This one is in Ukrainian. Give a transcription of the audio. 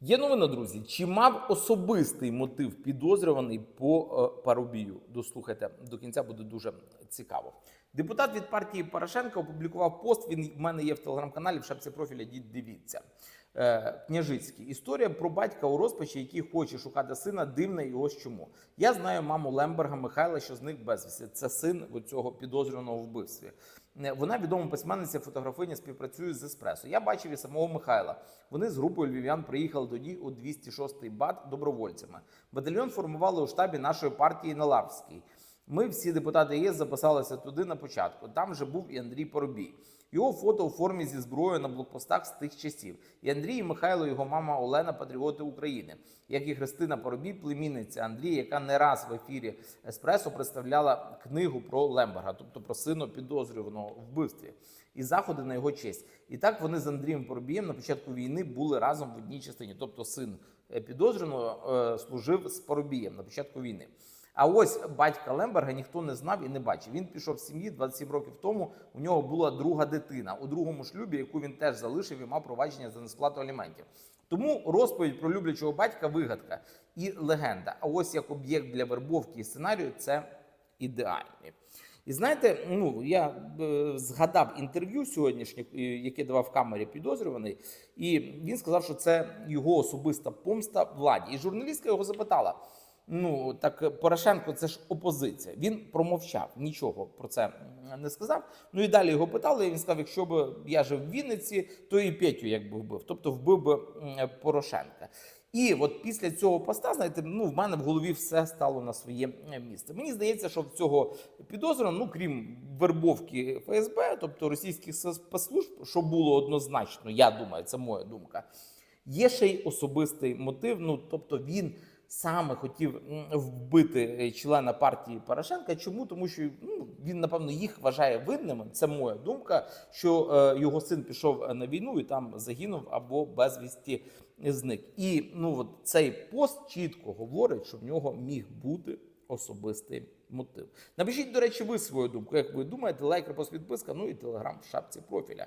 Є новина, друзі. Чи мав особистий мотив підозрюваний по е, Парубію? Дослухайте до кінця, буде дуже цікаво. Депутат від партії Порошенка опублікував пост. Він в мене є в телеграм-каналі в шапці профіля. дід, дивіться. Е, Княжицький. Історія про батька у розпачі, який хоче шукати сина, дивна і ось чому. Я знаю маму Лемберга Михайла, що зник безвісті. Це син цього підозрюваного вбивстві. Е, Вона відома письменниця, фотографиня, співпрацює з Еспресо. Я бачив і самого Михайла. Вони з групою львів'ян приїхали тоді у 206-й бат добровольцями. Батальйон формували у штабі нашої партії на Лавській. Ми всі депутати ЄС записалися туди на початку. Там же був і Андрій Поробій. Його фото у формі зі зброєю на блокпостах з тих часів. І Андрій і Михайло, його мама Олена, патріоти України, як і Христина Поробій, племінниця Андрія, яка не раз в ефірі Еспресо представляла книгу про Лемберга, тобто про сина підозрюваного в вбивстві, і заходи на його честь. І так вони з Андрієм Поробієм на початку війни були разом в одній частині. Тобто син е, підозрюваного е, служив з Поробієм на початку війни. А ось батька Лемберга ніхто не знав і не бачив. Він пішов з сім'ї 27 років тому. У нього була друга дитина у другому шлюбі, яку він теж залишив і мав провадження за несплату аліментів. Тому розповідь про люблячого батька вигадка і легенда. А ось як об'єкт для вербовки і сценарію це ідеальні. І знаєте, ну я е, згадав інтерв'ю сьогоднішнє, е, яке давав в камері підозрюваний, і він сказав, що це його особиста помста владі. І журналістка його запитала: ну так Порошенко, це ж опозиція. Він промовчав, нічого про це не сказав. Ну і далі його питали. І він сказав: якщо б я жив в Вінниці, то і Петю якби вбив, тобто вбив би Порошенка. І от після цього поста, знаєте, ну в мене в голові все стало на своє е, місце. Мені здається, що в цього підозрюваного, ну крім вербовки ФСБ, тобто російських спецслужб, що було однозначно, я думаю, це моя думка. Є ще й особистий мотив. Ну тобто він саме хотів вбити е, члена партії Порошенка. Чому? Тому що ну, він, напевно, їх вважає винними. Це моя думка, що е, його син пішов на війну і там загинув або безвісті зник. І ну от цей пост чітко говорить, що в нього міг бути особистий мотив. Напишіть, до речі, ви свою думку. Як ви думаєте, лайк, репост, підписка, ну і телеграм в шапці профіля.